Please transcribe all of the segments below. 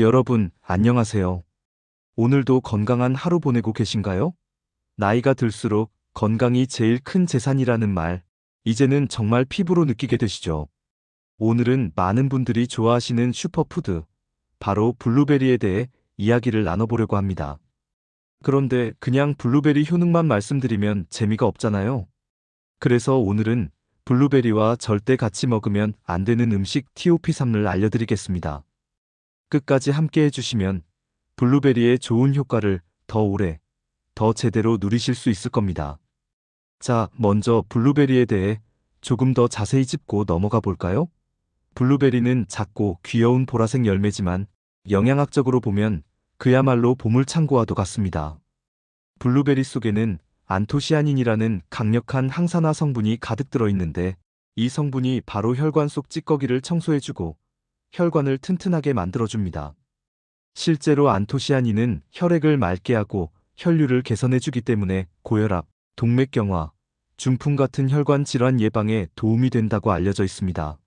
여러분, 안녕하세요. 오늘도 건강한 하루 보내고 계신가요? 나이가 들수록 건강이 제일 큰 재산이라는 말, 이제는 정말 피부로 느끼게 되시죠? 오늘은 많은 분들이 좋아하시는 슈퍼푸드, 바로 블루베리에 대해 이야기를 나눠보려고 합니다. 그런데 그냥 블루베리 효능만 말씀드리면 재미가 없잖아요. 그래서 오늘은 블루베리와 절대 같이 먹으면 안 되는 음식 TOP3를 알려드리겠습니다. 끝까지 함께 해주시면 블루베리의 좋은 효과를 더 오래, 더 제대로 누리실 수 있을 겁니다. 자, 먼저 블루베리에 대해 조금 더 자세히 짚고 넘어가 볼까요? 블루베리는 작고 귀여운 보라색 열매지만 영양학적으로 보면 그야말로 보물창고와도 같습니다. 블루베리 속에는 안토시아닌이라는 강력한 항산화 성분이 가득 들어 있는데 이 성분이 바로 혈관 속 찌꺼기를 청소해주고 혈관을 튼튼하게 만들어줍니다. 실제로 안토시아닌은 혈액을 맑게 하고 혈류를 개선해주기 때문에 고혈압, 동맥경화, 중풍 같은 혈관 질환 예방에 도움이 된다고 알려져 있습니다.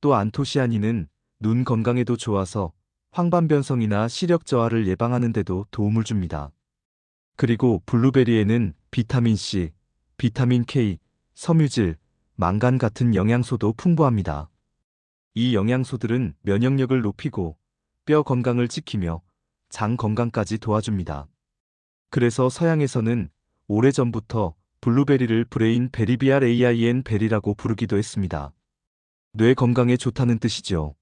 또 안토시아닌은 눈 건강에도 좋아서 황반변성이나 시력 저하를 예방하는 데도 도움을 줍니다. 그리고 블루베리에는 비타민 C, 비타민 K, 섬유질, 망간 같은 영양소도 풍부합니다. 이 영양소들은 면역력을 높이고 뼈 건강을 지키며 장 건강까지 도와줍니다. 그래서 서양에서는 오래전부터 블루베리를 브레인 베리비알 AIN 베리라고 부르기도 했습니다. 뇌 건강에 좋다는 뜻이죠.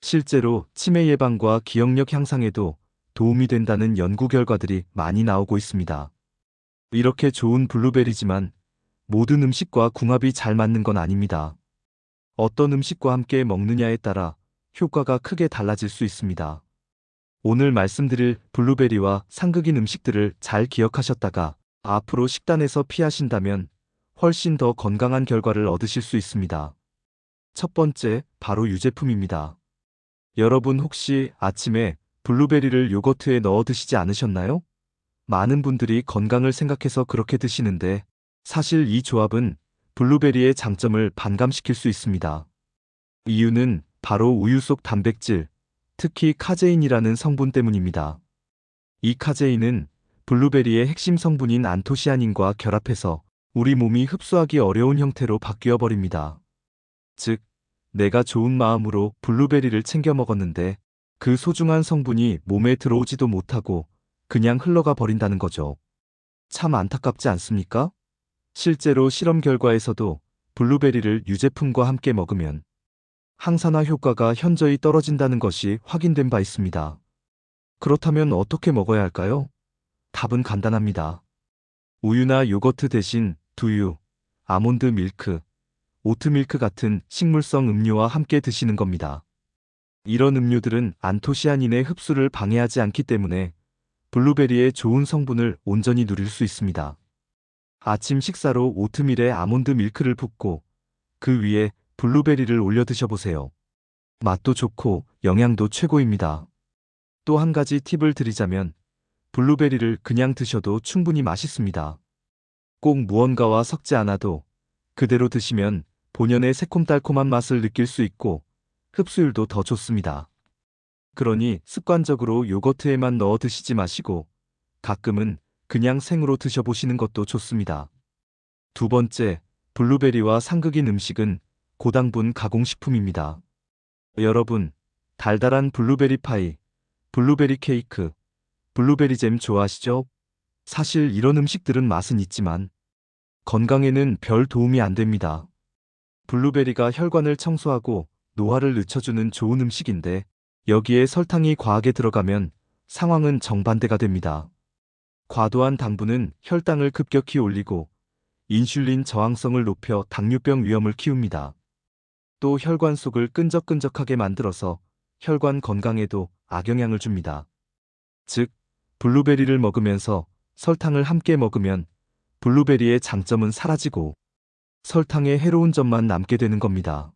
실제로 치매 예방과 기억력 향상에도 도움이 된다는 연구 결과들이 많이 나오고 있습니다. 이렇게 좋은 블루베리지만 모든 음식과 궁합이 잘 맞는 건 아닙니다. 어떤 음식과 함께 먹느냐에 따라 효과가 크게 달라질 수 있습니다. 오늘 말씀드릴 블루베리와 상극인 음식들을 잘 기억하셨다가 앞으로 식단에서 피하신다면 훨씬 더 건강한 결과를 얻으실 수 있습니다. 첫 번째, 바로 유제품입니다. 여러분 혹시 아침에 블루베리를 요거트에 넣어 드시지 않으셨나요? 많은 분들이 건강을 생각해서 그렇게 드시는데 사실 이 조합은 블루베리의 장점을 반감시킬 수 있습니다. 이유는 바로 우유 속 단백질, 특히 카제인이라는 성분 때문입니다. 이 카제인은 블루베리의 핵심 성분인 안토시아닌과 결합해서 우리 몸이 흡수하기 어려운 형태로 바뀌어 버립니다. 즉, 내가 좋은 마음으로 블루베리를 챙겨 먹었는데 그 소중한 성분이 몸에 들어오지도 못하고 그냥 흘러가 버린다는 거죠. 참 안타깝지 않습니까? 실제로 실험 결과에서도 블루베리를 유제품과 함께 먹으면 항산화 효과가 현저히 떨어진다는 것이 확인된 바 있습니다. 그렇다면 어떻게 먹어야 할까요? 답은 간단합니다. 우유나 요거트 대신 두유, 아몬드 밀크, 오트밀크 같은 식물성 음료와 함께 드시는 겁니다. 이런 음료들은 안토시아닌의 흡수를 방해하지 않기 때문에 블루베리의 좋은 성분을 온전히 누릴 수 있습니다. 아침 식사로 오트밀에 아몬드 밀크를 붓고 그 위에 블루베리를 올려 드셔보세요. 맛도 좋고 영양도 최고입니다. 또 한 가지 팁을 드리자면 블루베리를 그냥 드셔도 충분히 맛있습니다. 꼭 무언가와 섞지 않아도 그대로 드시면 본연의 새콤달콤한 맛을 느낄 수 있고 흡수율도 더 좋습니다. 그러니 습관적으로 요거트에만 넣어 드시지 마시고 가끔은 그냥 생으로 드셔보시는 것도 좋습니다. 두 번째, 블루베리와 상극인 음식은 고당분 가공식품입니다. 여러분, 달달한 블루베리 파이, 블루베리 케이크, 블루베리 잼 좋아하시죠? 사실 이런 음식들은 맛은 있지만 건강에는 별 도움이 안 됩니다. 블루베리가 혈관을 청소하고 노화를 늦춰주는 좋은 음식인데 여기에 설탕이 과하게 들어가면 상황은 정반대가 됩니다. 과도한 당분은 혈당을 급격히 올리고 인슐린 저항성을 높여 당뇨병 위험을 키웁니다. 또 혈관 속을 끈적끈적하게 만들어서 혈관 건강에도 악영향을 줍니다. 즉, 블루베리를 먹으면서 설탕을 함께 먹으면 블루베리의 장점은 사라지고 설탕의 해로운 점만 남게 되는 겁니다.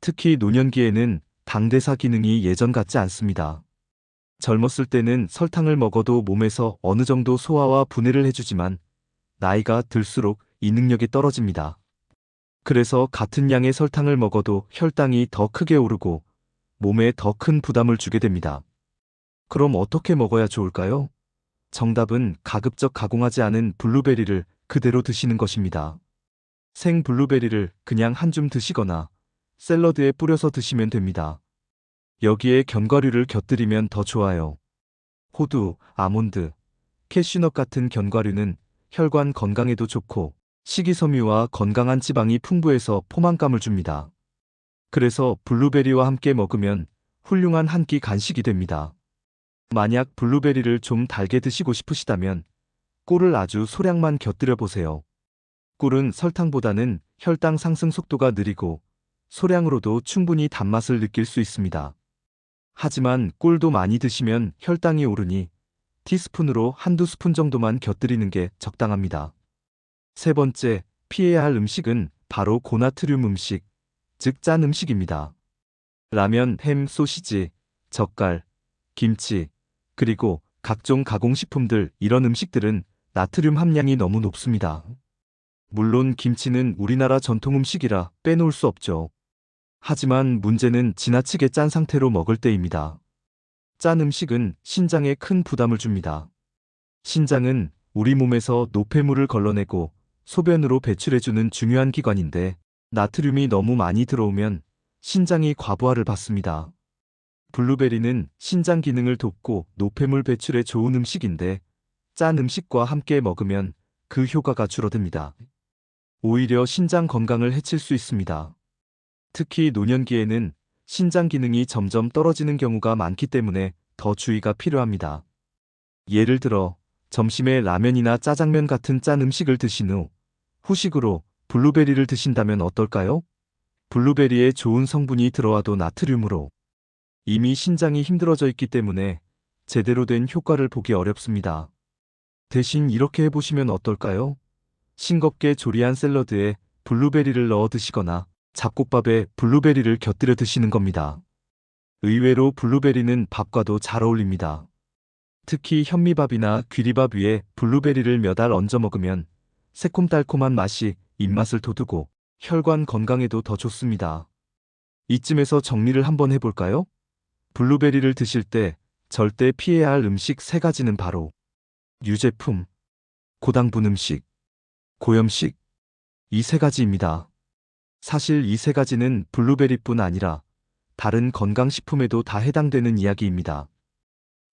특히 노년기에는 당대사 기능이 예전 같지 않습니다. 젊었을 때는 설탕을 먹어도 몸에서 어느 정도 소화와 분해를 해주지만 나이가 들수록 이 능력이 떨어집니다. 그래서 같은 양의 설탕을 먹어도 혈당이 더 크게 오르고 몸에 더 큰 부담을 주게 됩니다. 그럼 어떻게 먹어야 좋을까요? 정답은 가급적 가공하지 않은 블루베리를 그대로 드시는 것입니다. 생 블루베리를 그냥 한 줌 드시거나 샐러드에 뿌려서 드시면 됩니다. 여기에 견과류를 곁들이면 더 좋아요. 호두, 아몬드, 캐슈넛 같은 견과류는 혈관 건강에도 좋고 식이섬유와 건강한 지방이 풍부해서 포만감을 줍니다. 그래서 블루베리와 함께 먹으면 훌륭한 한 끼 간식이 됩니다. 만약 블루베리를 좀 달게 드시고 싶으시다면 꿀을 아주 소량만 곁들여 보세요. 꿀은 설탕보다는 혈당 상승 속도가 느리고 소량으로도 충분히 단맛을 느낄 수 있습니다. 하지만 꿀도 많이 드시면 혈당이 오르니 티스푼으로 한두 스푼 정도만 곁들이는 게 적당합니다. 세 번째, 피해야 할 음식은 바로 고나트륨 음식, 즉 짠 음식입니다. 라면, 햄, 소시지, 젓갈, 김치, 그리고 각종 가공식품들 이런 음식들은 나트륨 함량이 너무 높습니다. 물론 김치는 우리나라 전통 음식이라 빼놓을 수 없죠. 하지만 문제는 지나치게 짠 상태로 먹을 때입니다. 짠 음식은 신장에 큰 부담을 줍니다. 신장은 우리 몸에서 노폐물을 걸러내고 소변으로 배출해주는 중요한 기관인데 나트륨이 너무 많이 들어오면 신장이 과부하를 받습니다. 블루베리는 신장 기능을 돕고 노폐물 배출에 좋은 음식인데 짠 음식과 함께 먹으면 그 효과가 줄어듭니다. 오히려 신장 건강을 해칠 수 있습니다. 특히 노년기에는 신장 기능이 점점 떨어지는 경우가 많기 때문에 더 주의가 필요합니다. 예를 들어 점심에 라면이나 짜장면 같은 짠 음식을 드신 후 후식으로 블루베리를 드신다면 어떨까요? 블루베리에 좋은 성분이 들어와도 나트륨으로 이미 신장이 힘들어져 있기 때문에 제대로 된 효과를 보기 어렵습니다. 대신 이렇게 해보시면 어떨까요? 싱겁게 조리한 샐러드에 블루베리를 넣어 드시거나 잡곡밥에 블루베리를 곁들여 드시는 겁니다. 의외로 블루베리는 밥과도 잘 어울립니다. 특히 현미밥이나 귀리밥 위에 블루베리를 몇 알 얹어 먹으면 새콤달콤한 맛이 입맛을 돋우고 혈관 건강에도 더 좋습니다. 이쯤에서 정리를 한번 해볼까요? 블루베리를 드실 때 절대 피해야 할 음식 세 가지는 바로 유제품, 고당분 음식, 고염식 이 세 가지입니다. 사실 이 세 가지는 블루베리뿐 아니라 다른 건강식품에도 다 해당되는 이야기입니다.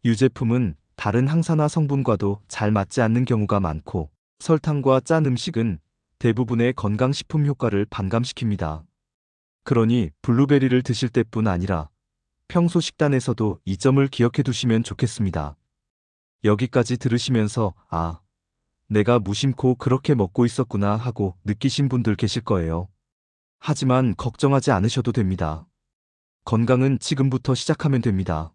유제품은 다른 항산화 성분과도 잘 맞지 않는 경우가 많고 설탕과 짠 음식은 대부분의 건강식품 효과를 반감시킵니다. 그러니 블루베리를 드실 때뿐 아니라 평소 식단에서도 이 점을 기억해 두시면 좋겠습니다. 여기까지 들으시면서 아, 내가 무심코 그렇게 먹고 있었구나 하고 느끼신 분들 계실 거예요. 하지만 걱정하지 않으셔도 됩니다. 건강은 지금부터 시작하면 됩니다.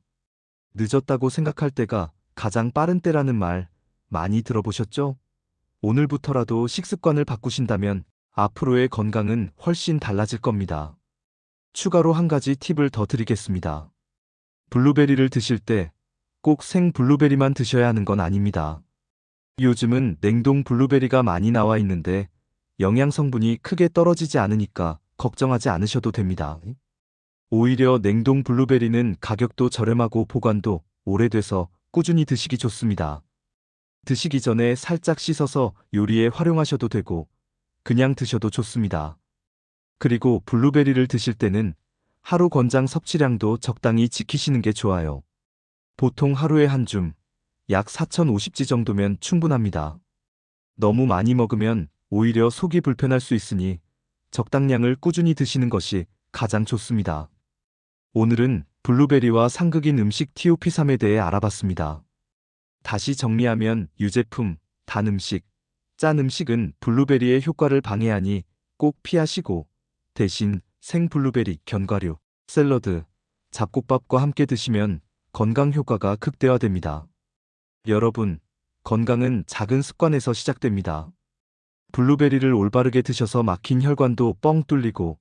늦었다고 생각할 때가 가장 빠른 때라는 말 많이 들어보셨죠? 오늘부터라도 식습관을 바꾸신다면 앞으로의 건강은 훨씬 달라질 겁니다. 추가로 한 가지 팁을 더 드리겠습니다. 블루베리를 드실 때 꼭 생 블루베리만 드셔야 하는 건 아닙니다. 요즘은 냉동 블루베리가 많이 나와 있는데 영양 성분이 크게 떨어지지 않으니까 걱정하지 않으셔도 됩니다. 오히려 냉동 블루베리는 가격도 저렴하고 보관도 오래돼서 꾸준히 드시기 좋습니다. 드시기 전에 살짝 씻어서 요리에 활용하셔도 되고 그냥 드셔도 좋습니다. 그리고 블루베리를 드실 때는 하루 권장 섭취량도 적당히 지키시는 게 좋아요. 보통 하루에 한 줌, 약 4050지 정도면 충분합니다. 너무 많이 먹으면 오히려 속이 불편할 수 있으니 적당량을 꾸준히 드시는 것이 가장 좋습니다. 오늘은 블루베리와 상극인 음식 TOP3에 대해 알아봤습니다. 다시 정리하면 유제품, 단 음식, 짠 음식은 블루베리의 효과를 방해하니 꼭 피하시고 대신 생 블루베리, 견과류, 샐러드, 잡곡밥과 함께 드시면 건강 효과가 극대화됩니다. 여러분, 건강은 작은 습관에서 시작됩니다. 블루베리를 올바르게 드셔서 막힌 혈관도 뻥 뚫리고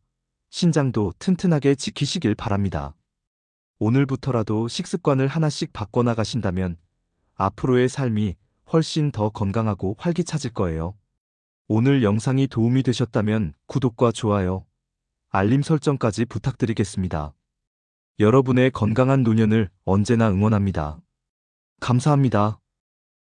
신장도 튼튼하게 지키시길 바랍니다. 오늘부터라도 식습관을 하나씩 바꿔나가신다면 앞으로의 삶이 훨씬 더 건강하고 활기차질 거예요. 오늘 영상이 도움이 되셨다면 구독과 좋아요, 알림 설정까지 부탁드리겠습니다. 여러분의 건강한 노년을 언제나 응원합니다. 감사합니다.